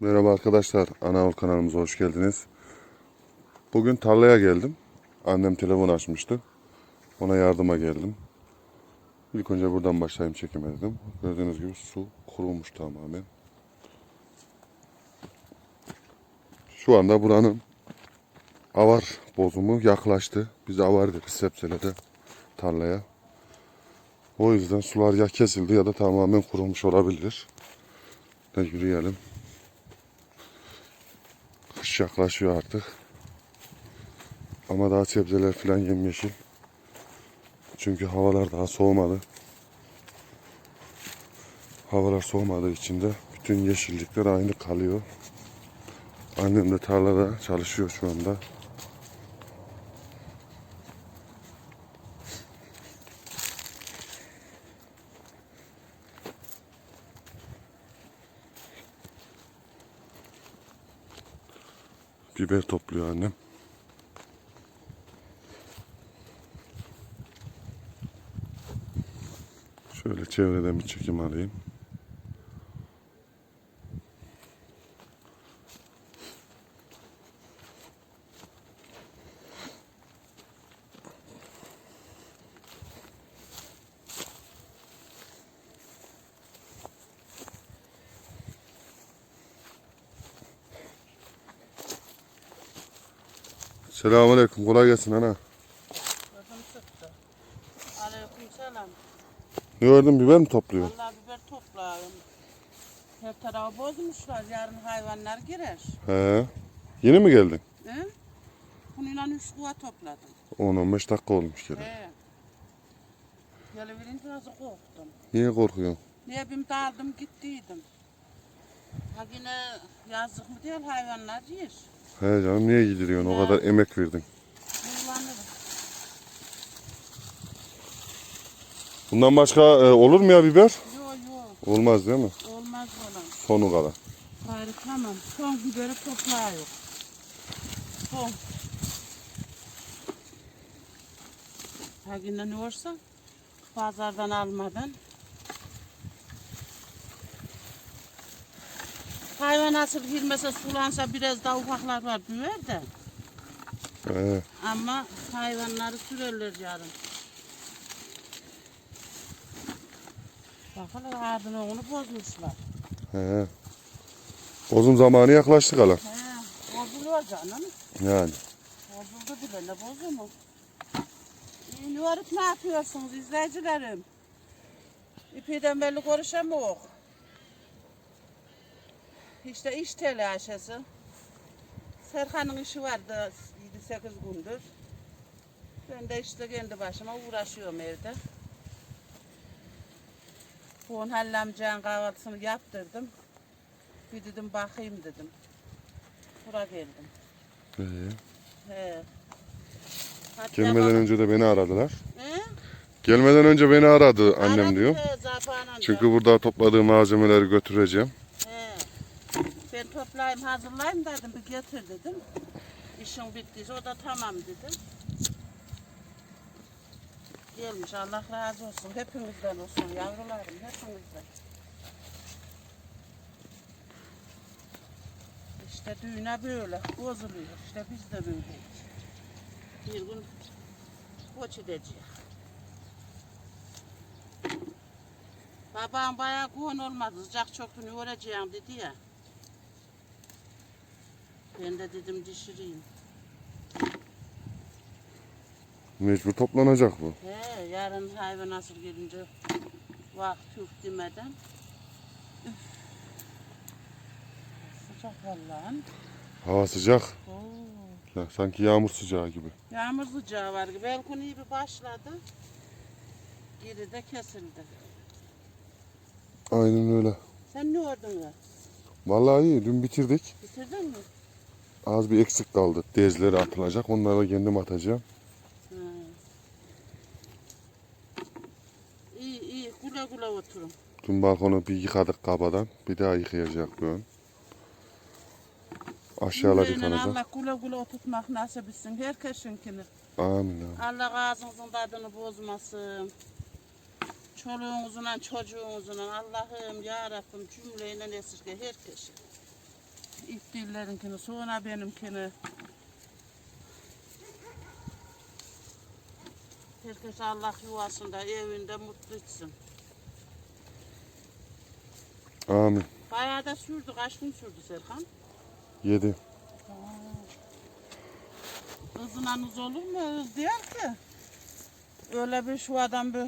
Merhaba arkadaşlar, Anaol kanalımıza hoş geldiniz. Bugün tarlaya geldim. Annem telefon açmıştı. Ona yardıma geldim. İlk önce buradan başlayayım çekime dedim. Gördüğünüz gibi su kurumuş tamamen. Şu anda buranın avar bozumu yaklaştı. Biz avar deriz sebzelere, tarlaya. O yüzden sular ya kesildi ya da tamamen kurumuş olabilir. Da yürüyelim. Yaklaşıyor artık. Ama daha sebzeler falan yemyeşil. Çünkü havalar daha soğumadı. Havalar soğumadığı için de bütün yeşillikler aynı kalıyor. Annem de tarlada çalışıyor şu anda. Biber topluyor annem. Şöyle çevreden bir çekim alayım. Selamünaleyküm. Kolay gelsin ana. Gözüm sıktı. Aleyküm selam. Ne gördün biber mi topluyor? Vallahi biber toplayayım. Her tarafı bozmuşlar. Yarın hayvanlar girer. He. Yeni mi geldin? He? Bununla üç kuva topladım. 10-15 dakika olmuş gene. He. Geliverince nasıl korktum. Niye korkuyorsun? Niye bir daldım gittiydim. Ha yine yazık mı değil hayvanlar yer. He canım niye gidiyorsun? O kadar emek verdin. Bundan başka e, olur mu ya biber? Yok yok Olmaz değil mi? olmaz olan. Sonu kadar. Gayrı tamam. Son biberi toplayıyor. Son. Ha yine ne olursa pazardan almadan. Hayvan asıl girmese sulansa biraz daha ufaklar var büyür de. He. Ama hayvanları sürerler yarın. Bakalım ardına onu bozmuşlar. He. Bozum zamanı yaklaştı hala. He, bozuluyor canım. Yani. Bozuldu bile ne bozu mu? İyi Nuvarık ne yapıyorsunuz izleyicilerim? İpiden belli konuşamıyor. İşte iş telaşesi. Serkan'ın işi vardı 7-8 gündür. Ben de işte kendi başıma uğraşıyorum evde. Bu hallamcağın kahvaltısını yaptırdım. Bir dedim bakayım dedim. Bura geldim. Ee, He. Hatta gelmeden bak- önce de beni aradılar. He? Gelmeden önce beni aradı annem Aradı diyor. Çünkü burada topladığım malzemeleri götüreceğim. Toplayayım hazırlayayım dedim bir getir dedim. İşin bittiyse o da tamam dedim. Gelmiş Allah razı olsun. Hepinizden olsun yavrularım hepinizden. İşte düğüne böyle bozuluyor. İşte biz de böyleyiz. Bir gün koç edeceğiz. Babam bayağı kuğun olmadı. Sıcak çoktu ne olacağım dedi ya. Ben de dedim dişireyim. Mecbur toplanacak bu. He, yarın hayvan nasıl gelince vakit yok demeden. Üf. Sıcak vallahi. Hava sıcak. Oo. Ya, sanki yağmur sıcağı gibi. Yağmur sıcağı var gibi. Belki iyi bir başladı. Geri de kesildi. Aynen öyle. Sen ne ördün ya? Vallahi iyi. Dün bitirdik. Bitirdin mi? Az bir eksik kaldı. Dezleri atılacak. Onları da kendim atacağım. Ha. İyi iyi güle güle oturun. Dün balkonu bir yıkadık kabadan. Bir daha yıkayacak bugün. Aşağılar yıkanacak. Allah güle güle oturtmak nasip etsin herkesinkini. Amin. Allah ağzınızın tadını bozmasın. Çoluğunuzun, çocuğunuzun Allah'ım ya Rabbim cümleyle esirge herkesi. Dillerinkini sonra benimkini. Herkes Allah yuvasında, evinde mutlu etsin. Amin. Bayağı da sürdü. Kaç gün sürdü Serkan? Yedi. Kızınanız olur mu? Öz diyor ki. Öyle bir şu adam bir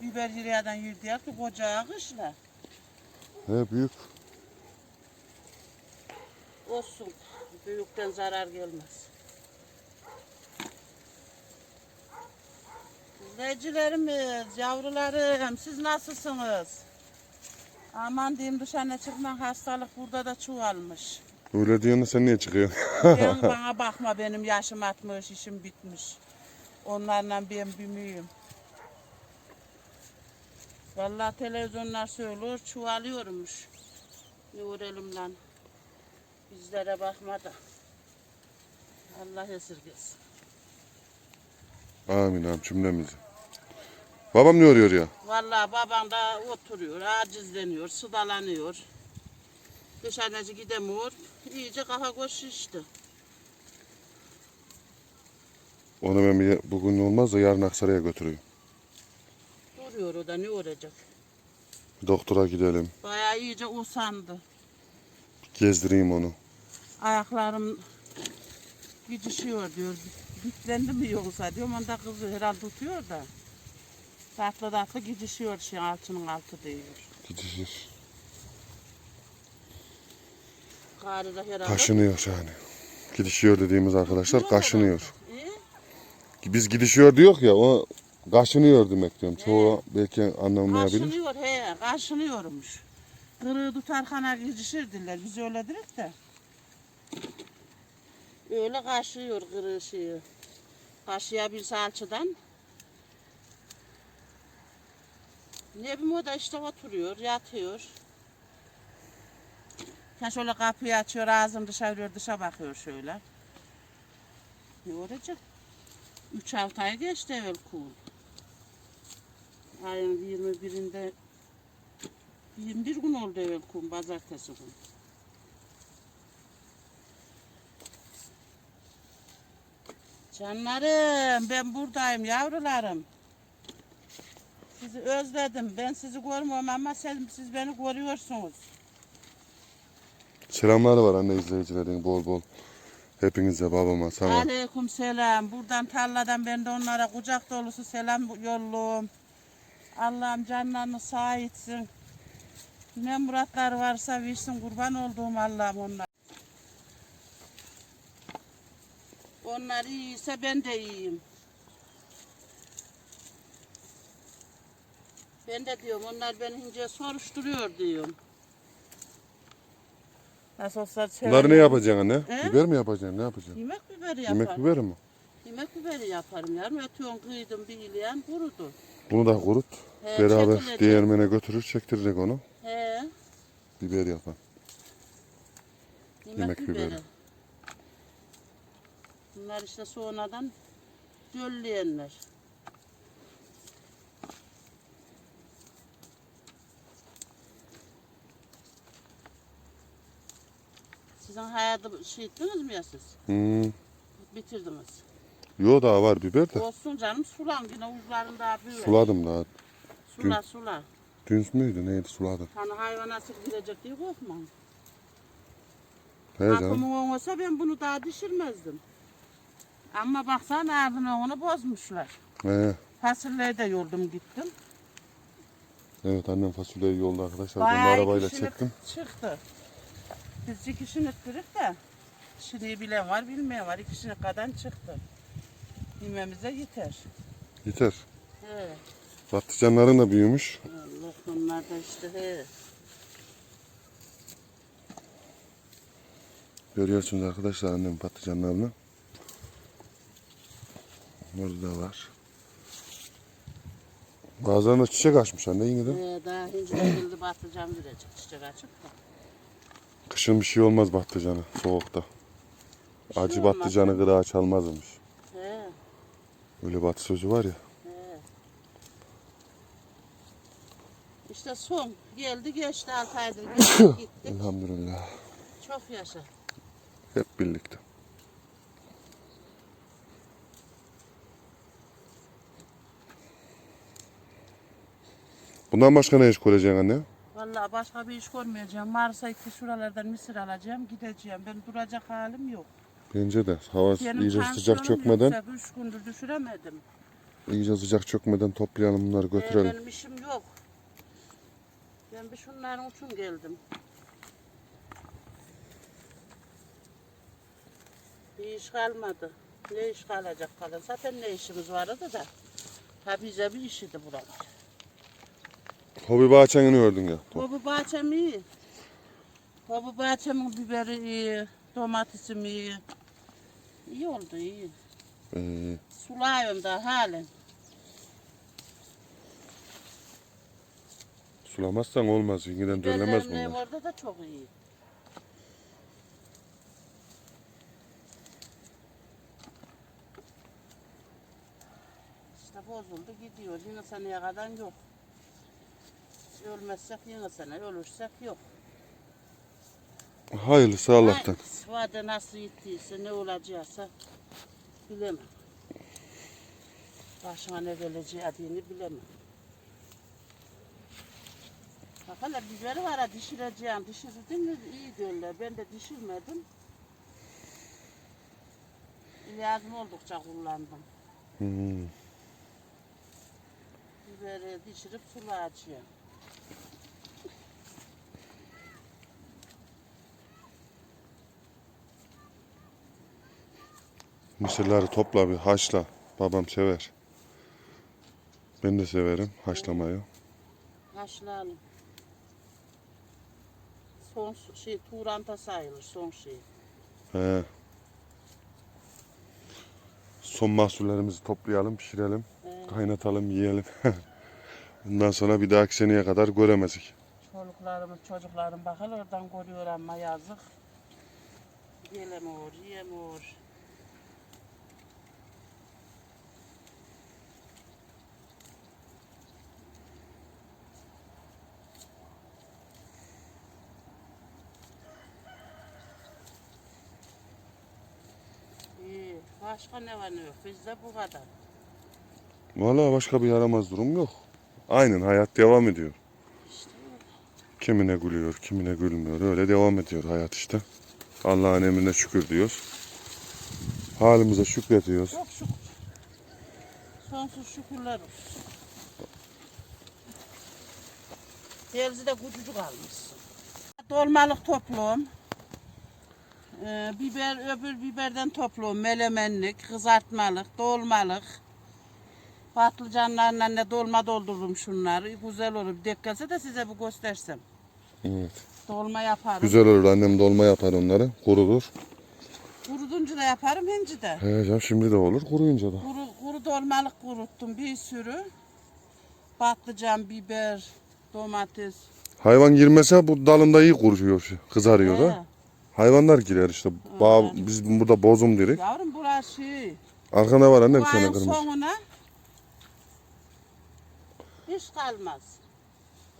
biber yürüyeden yürü diyor ki koca kışla. He büyük. Olsun. Büyükten zarar gelmez. İzleyicilerimiz, yavrularım siz nasılsınız? Aman diyeyim dışarı çıkma hastalık burada da çoğalmış. Öyle diyorsun da sen niye çıkıyorsun? Ben bana bakma benim yaşım atmış, işim bitmiş. Onlarla ben büyümüyüm. Vallahi televizyonlar söylüyor, çoğalıyormuş. Ne lan. Bizlere bakma da. Allah esirgesin. Amin amin cümlemizi. Babam ne arıyor ya? Vallahi babam da oturuyor, acizleniyor, sıdalanıyor. Dışarıcı gidemiyor. İyice kafa koş şişti. Onu ben bir, bugün olmaz da yarın Aksaray'a götüreyim. Duruyor o da ne olacak? Doktora gidelim. Bayağı iyice usandı. Gezdireyim onu. Ayaklarım gidişiyor diyor. Bitlendi mi yoksa diyorum. Onda kızı herhalde tutuyor da. Tatlı tatlı gidişiyor şey altının altı diyor. Gidişir. Karı da herhalde. Kaşınıyor yani. Gidişiyor dediğimiz arkadaşlar kaşınıyor. Biz gidişiyor diyor ya o kaşınıyor demek diyorum. Çoğu belki anlamayabilir. Kaşınıyor he, kaşınıyormuş. Kırığı tutarkana gidişirdiler. Biz öyle dedik de. Öyle kaşıyor kırığı şeyi. Kaşıyabilse alçıdan. Ne bileyim o da işte oturuyor, yatıyor. Sen şöyle kapıyı açıyor, ağzını dışarı dışa bakıyor şöyle. Ne olacak? Üç altı ay geçti evvel kul. Ayın 21'inde 21 gün oldu evvel kum, pazartesi gün. Canlarım ben buradayım yavrularım. Sizi özledim. Ben sizi görmüyorum ama sen, siz beni görüyorsunuz. Selamlar var anne izleyicilerin bol bol. Hepinize babama sana. Aleyküm selam. Buradan tarladan ben de onlara kucak dolusu selam yolluyorum. Allah'ım canlarını sağ etsin. Ne muratlar varsa versin kurban olduğum Allah'ım onlar. Onlar iyiyse ben de iyiyim. Ben de diyorum onlar beni ince soruşturuyor diyorum. Nasıl olsa Bunları ne yapacaksın anne? He? Biber mi yapacaksın? Ne yapacaksın? Yemek biberi yaparım. Yemek biberi mi? Yemek biberi yaparım yarım. Ötüyon kıydım bir ileyen kurudu. Bunu da kurut. He, Beraber çekilecek. değirmene götürür çektirecek onu. Biber yapar. yemek, Yemek biberi. biberi. Bunlar işte sonradan dölleyenler. Sizin hayatı şey ettiniz mi ya siz? Hmm. Bitirdiniz. Yo daha var biber de. Olsun canım sulan yine uzların daha büyür. Suladım daha. Sula sula. Dün müydü neydi suladım. Hani hayvan nasıl girecek diye korkma. He canım. Kapımın olmasa ben bunu daha düşürmezdim. Ama baksana ardına onu bozmuşlar. He. Fasulyeyi de yoldum gittim. Evet annem fasulyeyi yolda arkadaşlar. Bayağı arabayla kişilik çektim. Çıktı. Biz iki kişilik kırık da kişiliği bilen var bilmeyen var. İki kişilik kadar çıktı. Yememize yeter. Yeter. He. Patlıcanların da büyümüş. Onlar da işte he. Görüyorsunuz arkadaşlar annemin patlıcanlarını. Orada da var. Bazılarında çiçek açmış anne yine de. He, daha hinci batacağım verecek çiçek açık da. Kışın bir şey olmaz patlıcanı soğukta. şey Acı olmaz. patlıcanı gıda çalmazmış. He, Öyle batı sözü var ya. İşte son geldi geçti altı aydır geldi gitti. Elhamdülillah. Çok yaşa. Hep birlikte. Bundan başka ne iş göreceksin anne? Vallahi başka bir iş görmeyeceğim. Varsa ki şuralardan mısır alacağım, gideceğim. Ben duracak halim yok. Bence de hava Benim iyice sıcak çökmeden. Üç gündür düşüremedim. iyice sıcak çökmeden toplayalım bunları Ee, götürelim. benim işim yok. Ben bir şunların için geldim. Bir iş kalmadı. Ne iş kalacak kalın. Zaten ne işimiz vardı da. Ha bize bir iş idi buralar. Hobi bahçeni gördün ya. Hobi bahçem iyi. Hobi bahçemin biberi iyi. Domatesim iyi. İyi oldu iyi. Ee, Sulayıyorum da halen. Sulamazsan olmaz. Yengeden döllemez bunlar. orada da çok iyi. İşte bozuldu gidiyor. Yine seneye kadar yok. Ölmezsek yine sene, ölürsek yok. Hayırlısı Allah'tan. Ay, Vade nasıl gittiyse ne olacaksa bilemem. Başıma ne geleceğini bilemem. Hele biberi var ha dişireceğim. Dişirdin mi iyi diyorlar. Ben de dişirmedim. İlacım oldukça kullandım. Hmm. Biberi dişirip sulayacağım. Mısırları topla bir haşla. Babam sever. Ben de severim haşlamayı. Haşlayalım. Son şey turanta sayılır son şey. He. Son mahsullerimizi toplayalım, pişirelim, Ee, kaynatalım, yiyelim. Bundan sonra bir dahaki seneye kadar göremezik. Çoluklarımız, çocuklarım bakın oradan görüyor ama yazık. Gelemiyor, yiyemiyor. İyi, başka ne var ne yok, bizde bu kadar. Vallahi başka bir yaramaz durum yok. Aynen hayat devam ediyor. İşte Kimine gülüyor, kimine gülmüyor. Öyle devam ediyor hayat işte. Allah'ın emrine şükür diyoruz. Halimize şükrediyoruz. Çok şükür. Sonsuz şükürler olsun. Terzi de küçücük almışsın. Dolmalık topluyorum. Ee, biber, öbür biberden topluyorum. Melemenlik, kızartmalık, dolmalık. Patlıcanlarla ne dolma doldururum şunları. Güzel olur. Bir dakikası de size bu göstersem. Evet. Dolma yaparım. Güzel olur annem dolma yapar onları. Kurudur. Kurudunca da yaparım, hinci de. He canım şimdi de olur kuruyunca da. Kuru, kuru dolmalık kuruttum bir sürü. Patlıcan, biber, domates. Hayvan girmese bu dalında iyi kuruyor, kızarıyor He. da. Hayvanlar girer işte. Bağ, biz burada bozum dedik. Yavrum burası. Arkanda var anne bir Bu tane ayın kırmızı. sonuna hiç kalmaz.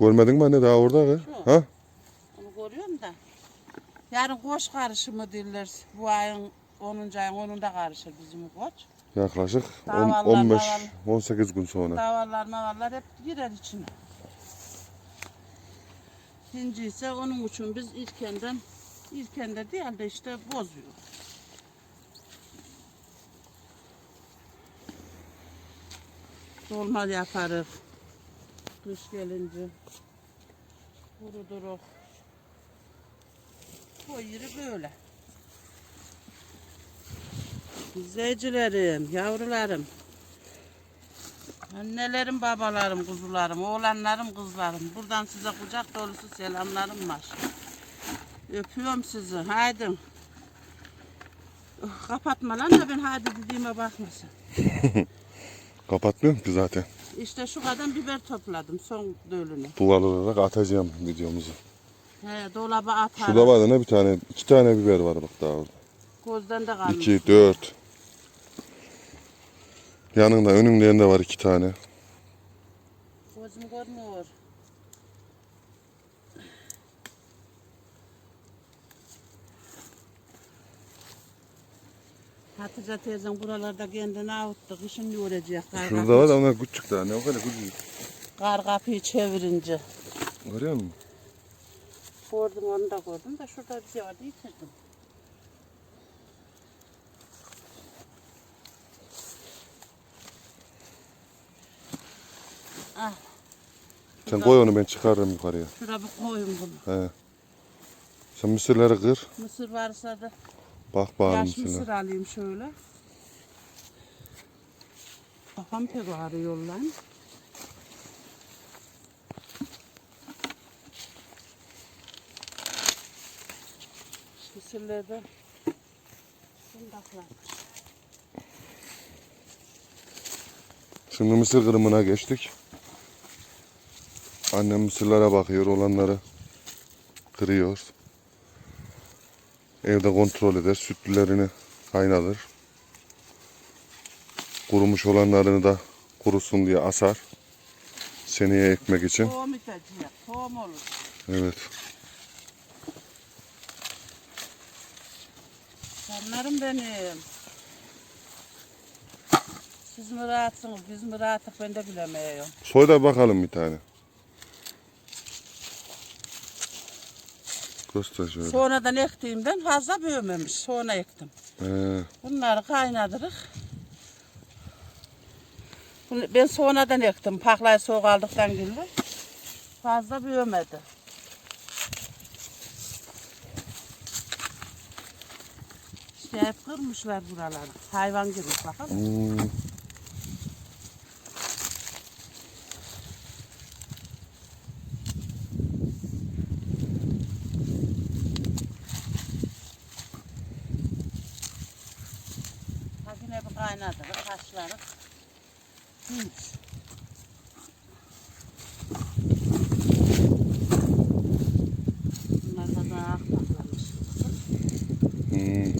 Görmedin mi anne daha orada kız? Şu. Ha? Onu görüyorum da. Yarın koç karışımı derler. Bu ayın 10. ayın 10'unda karışır bizim koç. Yaklaşık on- Davallar, 15 daval. 18 gün sonra. Davallar mavallar hep girer içine. Hinci ise onun için biz ilkenden ilkende değil de işte bozuyor. Dolma yaparız. Kış gelince. Kuruduruk. Yeri böyle. İzleyicilerim, yavrularım. Annelerim, babalarım, kuzularım, oğlanlarım, kızlarım. Buradan size kucak dolusu selamlarım var. Öpüyorum sizi. Haydi. Oh, Kapatma lan da ben hadi dediğime bakmasın. Kapatmıyorum ki zaten. İşte şu kadar biber topladım son dölünü. Duval olarak atacağım videomuzu. He, dolaba atarım. Şurada var ne bir tane, iki tane biber var bak daha orada. Gözden de kalmış. 2, 4. Yanında önünde de var iki tane. Gözüm görmüyor. Hatice teyzem buralarda kendini avuttu. Kışın ne olacak? Kar, Şurada var da onlar küçük daha ne o kadar küçük. kar kapıyı çevirince. Görüyor musun? Gördüm onu da gördüm de şurada bir şey vardı yitirdim. Ah, Sen koy onu ben çıkarırım yukarıya. şuraya bir koyun bunu. He. Sen mısırları kır. Mısır varsa da Bak bakalım yaş mısır alayım şöyle. Kafam pek ağrıyor lan. Mısırlarda fındaklar. Şimdi mısır kırımına geçtik. Annem mısırlara bakıyor, olanları kırıyor. Evde kontrol eder, sütlülerini kaynatır. Kurumuş olanlarını da kurusun diye asar. Seneye ekmek için. Tohum itacak, tohum olur. Evet. Canlarım benim. Siz mi rahatsınız, biz mi rahatlık ben de bilemiyorum. Soy da bakalım bir tane. Göster şöyle. Sonradan ektiğimden fazla büyümemiş, sonra ektim. He, Bunları kaynatırık. Bunu Ben sonradan ektim, paklayı soğuk aldıktan gibi. Fazla büyümedi. İşte hep kırmışlar buraları. Hayvan gibi bakın. hmm, Ha kaynatırık, haşlarık. Hiç. Bunlar da daha akbaklamış. hmm.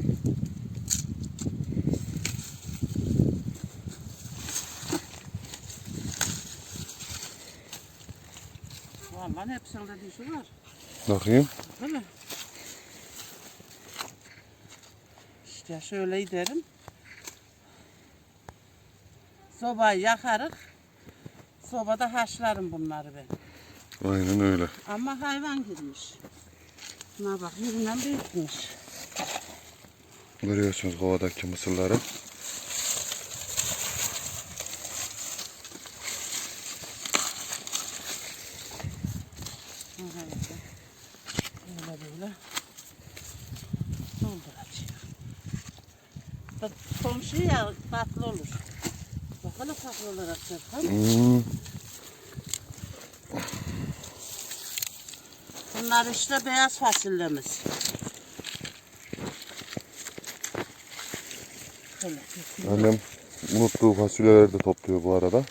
Vallahi hepsinde dişi var. Bakayım. Değil mi? İşte şöyle giderim. Sobayı yakarık. Sobada haşlarım bunları ben. Aynen öyle. Ama hayvan girmiş. Buna bak yerinden büyütmüş. Görüyorsunuz kovadaki mısırları. Böyle böyle böyle. Dolduracağım. Bak komşu ya tatlı olur. Bakalım Hmm. Bunlar işte beyaz fasulyemiz. Annem unuttuğu fasulyeleri de topluyor bu arada.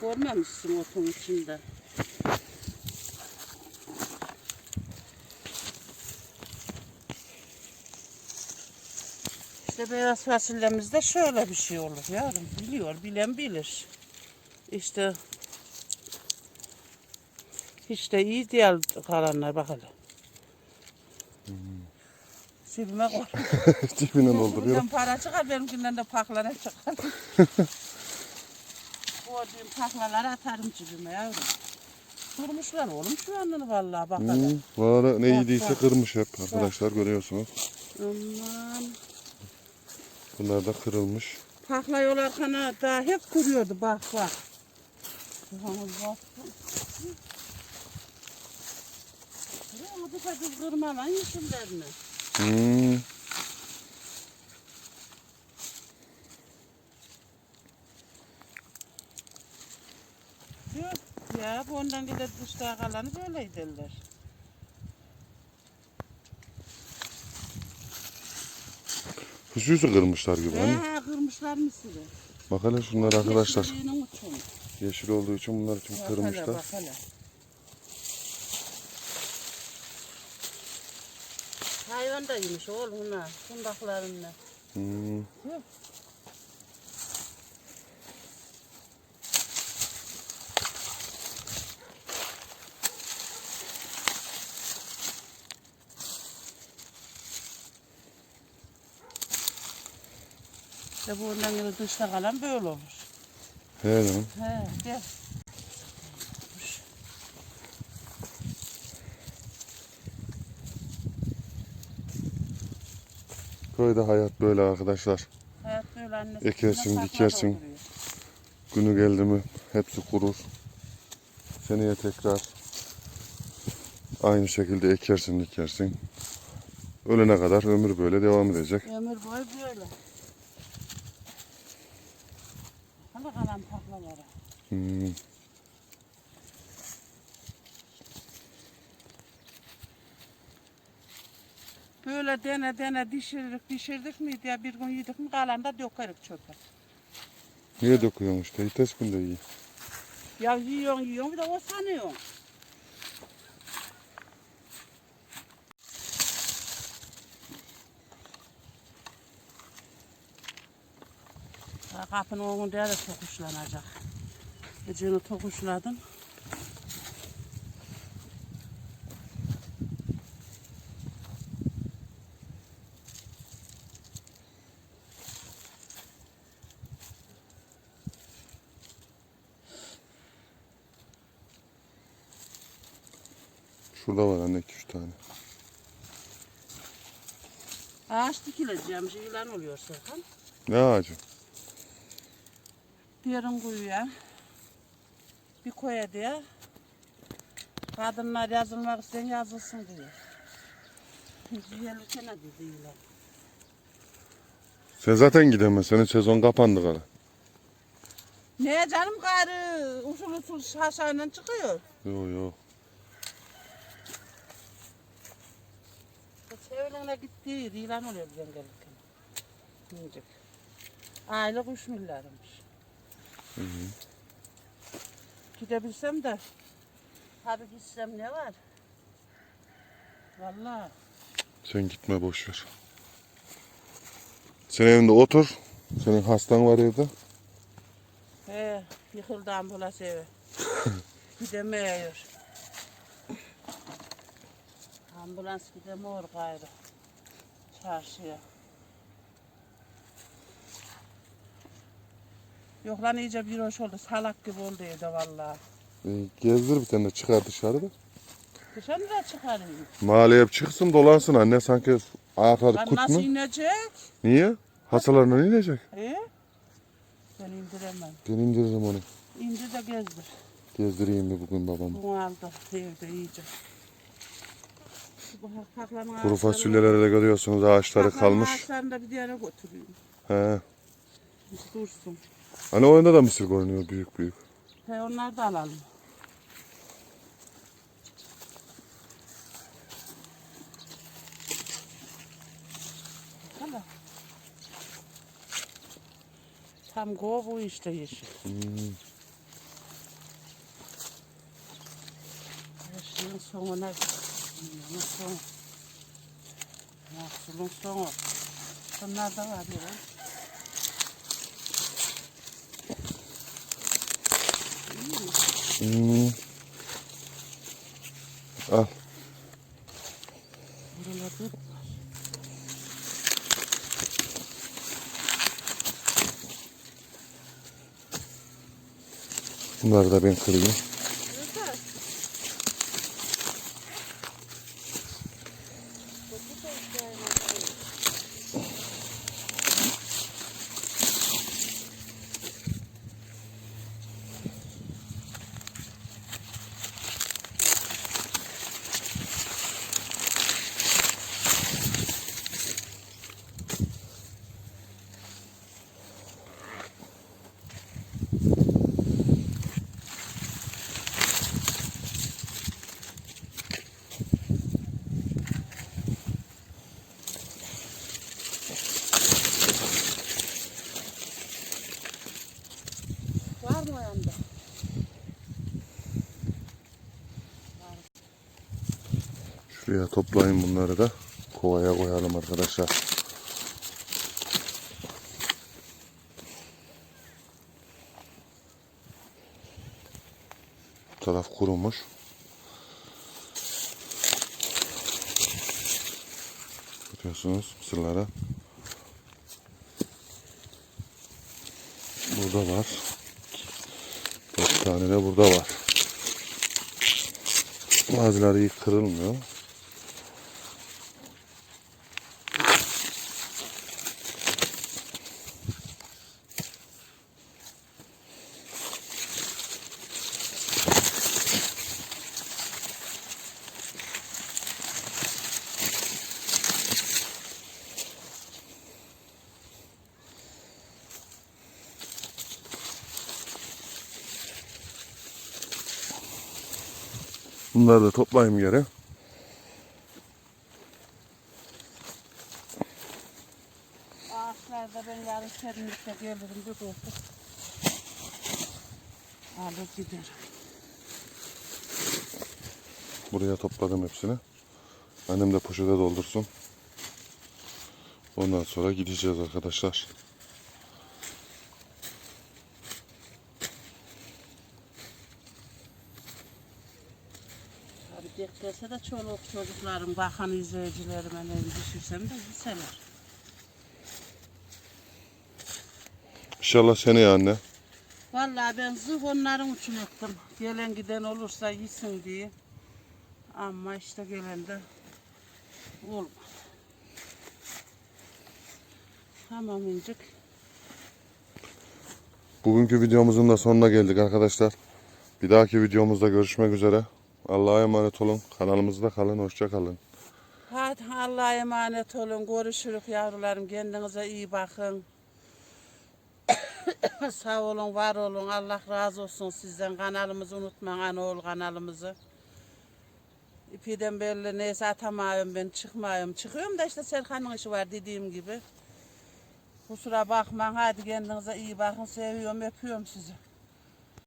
Görmemişsin otun içinde. İşte beyaz fasulyemizde şöyle bir şey olur yavrum. Biliyor, bilen bilir. İşte hiç de iyi değil kalanlar bakalım. Cebime koy. Cibinden dolduruyor. Buradan para çıkar, benimkinden de paklara çıkar. Gördüğüm paklaları atarım cebime yavrum. Kurmuşlar oğlum şu andını vallahi bakalım. Hmm. Ara ne Bak, yediyse bak. kırmış hep arkadaşlar görüyorsunuz. Aman. Bunlar da kırılmış. Pakla yol arkana da hep kuruyordu bak bak. Yalnız bak. Ya o da kız kırma lan yeşillerini. Hmm. Ya bu ondan gider dışta kalanı böyle giderler. Füsüsü kırmışlar gibi hani. He kırmışlar mısırı. Bak hele şunlar arkadaşlar. Yeşil olduğu için bunlar için Bak hele, kırmışlar. bak hele. Hayvan da yemiş oğlum ha. Fındaklarını. Hmm. İşte bu ondan yine dışta kalan böyle olur. He canım. He, gel. Köyde hayat böyle arkadaşlar. Hayat böyle annesi. Ekersin, dikersin. Günü geldi mi hepsi kurur. Seneye tekrar aynı şekilde ekersin dikersin. Ölene kadar ömür böyle devam edecek. Ömür boyu böyle. Hadi kalan taklalara. Hmm. Böyle dene dene dişirdik dişirdik miydi ya bir gün yedik mi kalan da dökerik çöpe. Niye döküyorsun işte? Hites gün de iyi. Ya yiyorsun yiyorsun bir de o sanıyor. Kapının önünde de tokuşlanacak. Geceni tokuşladım. Şurada var anne iki üç tane. Ağaç dikileceğim. Şey oluyor Serkan. Ne ağacı? Derin kuyuya. Bir koya diye. Kadınlar yazılmak isteyen yazılsın diye. Gelirken de değiller. Sen zaten gidemezsin. Senin sezon kapandı kara. Ne canım gayrı usul usul aşağıyla çıkıyor. Yo yo. Sevilenle gitti ilan oluyor ben gelirken. Minicik. Aylık üç milyarmış. Gidebilsem de tabii gitsem ne var? Vallahi. Sen gitme boş ver. Sen evinde otur. Senin hastan var evde. He, yıkıldı ambulans evi. Gidemiyor. Ambulans gidemiyor gayrı. Çarşıya. Yok lan iyice bir hoş oldu. Salak gibi oldu evde vallahi. E, gezdir bir tane çıkar dışarıda. Dışarı da çıkarayım. Mahalleye çıksın dolansın anne sanki ayakları Lan kurt nasıl mu? inecek? Niye? Hasalarına inecek. He? Ben indiremem. Ben indiririm onu. İndir de gezdir. Gezdireyim bir bugün babamı. Bunu aldı evde iyice. Kuru fasulyeleri de görüyorsunuz ağaçları kalmış. ağaçlarını da bir yere götüreyim. He. Dursun. Hani oyunda da mısır görünüyor büyük büyük. He onları da alalım. Hala. Tam go bu işte yeşil. Hmm. Yeşilin sonuna Yeşilin sonu. Mahsulun sonu. Bunlar da var ya. Hmm. Al. Bunları da ben kırayım. Var mı o yanda? Şuraya toplayın bunları da. Kovaya koyalım arkadaşlar. Bu taraf kurumuş. Görüyorsunuz mısırlara. Burada var. Tane de burada var. Bazıları kırılmıyor. Bunları da toplayayım geri. Ağaçlarda ben yarın serinlikte gelirim bir korku. Alır giderim. Buraya topladım hepsini. Annem de poşete doldursun. Ondan sonra gideceğiz arkadaşlar. Beklese de çoluk çocuklarım, bakan izleyicilerime ne düşürsem de liseler. İnşallah seneye anne. Vallahi ben zırh onların için ettim. Gelen giden olursa yesin diye. Ama işte gelen de olmadı. Tamam incik. Bugünkü videomuzun da sonuna geldik arkadaşlar. Bir dahaki videomuzda görüşmek üzere. Allah'a emanet olun. Kanalımızda kalın. Hoşça kalın. Hadi Allah'a emanet olun. Görüşürük yavrularım. Kendinize iyi bakın. Sağ olun, var olun. Allah razı olsun sizden. Kanalımızı unutmayın. Anoğlu kanalımızı. İpiden belli neyse atamayım ben çıkmayayım. Çıkıyorum da işte Serkan'ın işi var dediğim gibi. Kusura bakmayın. Hadi kendinize iyi bakın. Seviyorum, öpüyorum sizi.